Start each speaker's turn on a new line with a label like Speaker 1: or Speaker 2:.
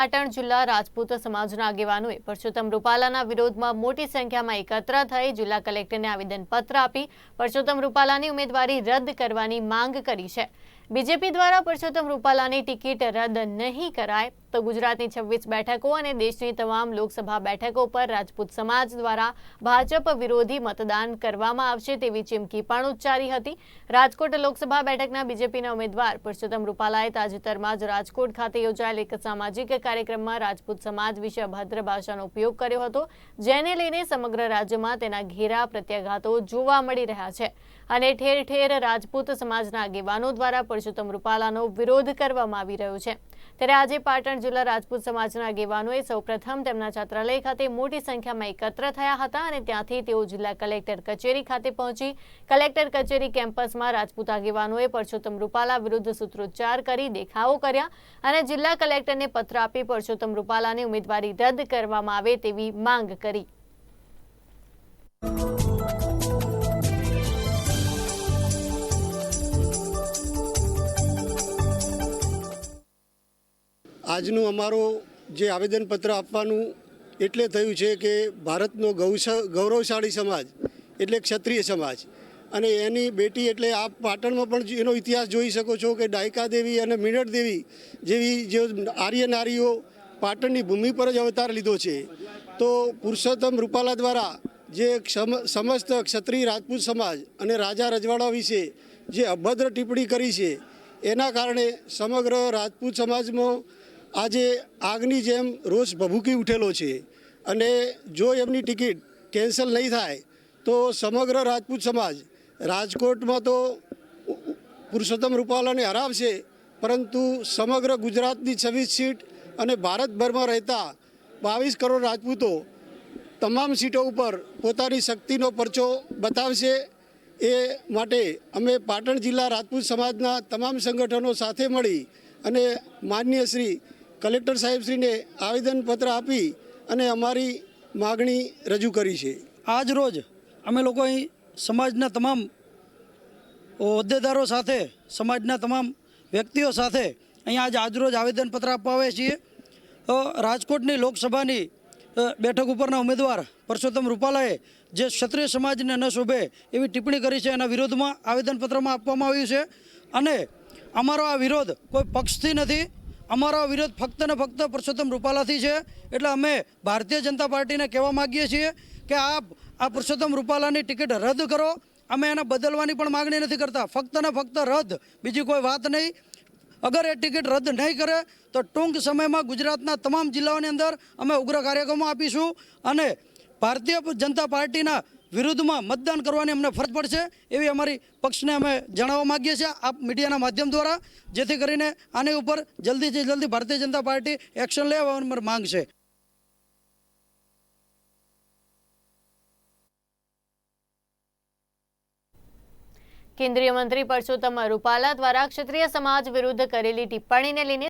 Speaker 1: પાટણ જિલ્લા રાજપૂત સમાજના આગેવાનોએ પરસોત્તમ રૂપાલાના વિરોધમાં મોટી સંખ્યામાં એકત્ર થઈ જિલ્લા કલેક્ટરને આવેદનપત્ર આપી પરસોત્તમ રૂપાલાની ઉમેદવારી રદ કરવાની માંગ કરી છે. બીજેપી દ્વારા પરસોત્તમ રૂપાલાની ટિકિટ રદ નહીં કરાય તો ગુજરાતની છવ્વીસ બેઠકો અને દેશની તમામ લોકસભા બેઠકો પર રાજપૂત સમાજ દ્વારા ભાજપ વિરોધી મતદાન કરવામાં આવશે તેવી ચીમકી પણ ઉચ્ચારી હતી. રાજકોટ લોકસભા બેઠકના બીજેપીના ઉમેદવાર પુરુષોત્તમ રૂપાલાએ તાજેતરમાં જ રાજકોટ ખાતે યોજાયેલ એક સામાજિક કાર્યક્રમમાં રાજપૂત સમાજ વિશે અભદ્ર ભાષાનો ઉપયોગ કર્યો હતો, જેને લઈને સમગ્ર રાજ્યમાં તેના ઘેરા પ્રત્યાઘાતો જોવા મળી રહ્યા છે. અને ઠેર ઠેર રાજપૂત સમાજના આગેવાનો દ્વારા પુરુષોત્તમ રૂપાલાનો વિરોધ કરવામાં આવી રહ્યો છે. ત્યારે આજે પાટણ જિલ્લા રાજપૂત સમાજના આગેવાનોએ સૌપ્રથમ તેમના છાત્રાલય ખાતે મોટી સંખ્યામાં એકત્ર થયા હતા અને ત્યાંથી તેઓ જિલ્લા કલેક્ટર કચેરી ખાતે પહોંચી. કલેક્ટર કચેરી કેમ્પસમાં રાજપૂત આગેવાનોએ પરસોત્તમ રૂપાલા વિરુદ્ધ સૂત્રોચ્ચાર કરી દેખાવો કર્યા અને જિલ્લા કલેક્ટરને પત્ર આપી પરસોત્તમ રૂપાલાની ઉમેદવારી રદ કરવામાં આવે તેવી માંગ કરી.
Speaker 2: આજનું અમારો જે આવેદનપત્ર આપવાનું એટલે થયું છે કે ભારતનો ગૌશ- ગૌરવશાળી સમાજ, એટલે ક્ષત્રિય સમાજ, અને એની બેટી એટલે આપ પાટણમાં પણ એનો ઇતિહાસ જોઈ શકો છો કે ડાયકા દેવી અને મીનળ દેવી જેવી જે આર્ય નારીઓ પાટણની ભૂમિ પર જ અવતાર લીધો છે. તો પુરુષોત્તમ રૂપાલા દ્વારા જે સમસ્ત ક્ષત્રિય રાજપૂત સમાજ અને રાજા રજવાડા વિશે જે અભદ્ર ટિપ્પણી કરી છે, એના કારણે સમગ્ર રાજપૂત સમાજમાં આજે આગની જેમ રોષ ભભૂકી ઉઠેલો છે અને જો એમની ટિકિટ કેન્સલ નહીં થાય, તો સમગ્ર રાજપૂત સમાજ રાજકોટમાં તો પુરુષોત્તમ રૂપાલાને હરાવશે. પરંતુ સમગ્ર ગુજરાતની છવ્વીસ સીટ અને ભારતભરમાં રહેતા બાવીસ કરોડ રાજપૂતો તમામ સીટો ઉપર પોતાની શક્તિનો પરચો બતાવશે. એ માટે અમે પાટણ જિલ્લા રાજપૂત સમાજના તમામ સંગઠનો સાથે મળી અને માન્ય શ્રી કલેક્ટર સાહેબશ્રીને આવેદનપત્ર આપી અને અમારી માગણી રજૂ કરી છે.
Speaker 3: આજ રોજ અમે લોકો અહીં સમાજના તમામ હોદ્દેદારો સાથે, સમાજના તમામ વ્યક્તિઓ સાથે અહીંયા આજ આજરોજ આવેદનપત્ર આપવા આવ્યા છીએ. રાજકોટની લોકસભાની બેઠક ઉપરના ઉમેદવાર પરસોત્તમ રૂપાલાએ જે ક્ષત્રિય સમાજને ન શોભે એવી ટિપ્પણી કરી છે એના વિરોધમાં આવેદનપત્રમાં આપવામાં આવ્યું છે. અને અમારો આ વિરોધ કોઈ પક્ષથી નથી અમારો વિરોધ ફક્ત ને ફક્ત પુરુષોત્તમ રૂપાલાથી છે. એટલે અમે ભારતીય જનતા પાર્ટીને કહેવા માગીએ છીએ કે આ આ પુરુષોત્તમ રૂપાલાની ટિકિટ રદ કરો. અમે એને બદલવાની પણ માગણી નથી કરતા. ફક્ત ને ફક્ત રદ. બીજી કોઈ વાત નહીં. અગર એ ટિકિટ રદ નહીં કરે, તો ટૂંક સમયમાં ગુજરાતના તમામ જિલ્લાઓની અંદર અમે ઉગ્ર કાર્યક્રમો આપીશું. અને ભારતીય જનતા પાર્ટીના વિરુદ્ધમાં મતદાન કરવાની અમને ફરજ પડશે એવી અમારી પક્ષને અમે જણાવવા માગીએ છીએ આપ મીડિયાના માધ્યમ દ્વારા, જેથી કરીને આની ઉપર જલ્દીથી જલ્દી ભારતીય જનતા પાર્ટી એક્શન લેવા અમારી માંગ છે.
Speaker 1: કેન્દ્રીય મંત્રી પરસોત્તમ રૂપાલા દ્વારા ક્ષત્રિય સમાજ વિરુદ્ધ કરેલી ટિપ્પણીને લઈને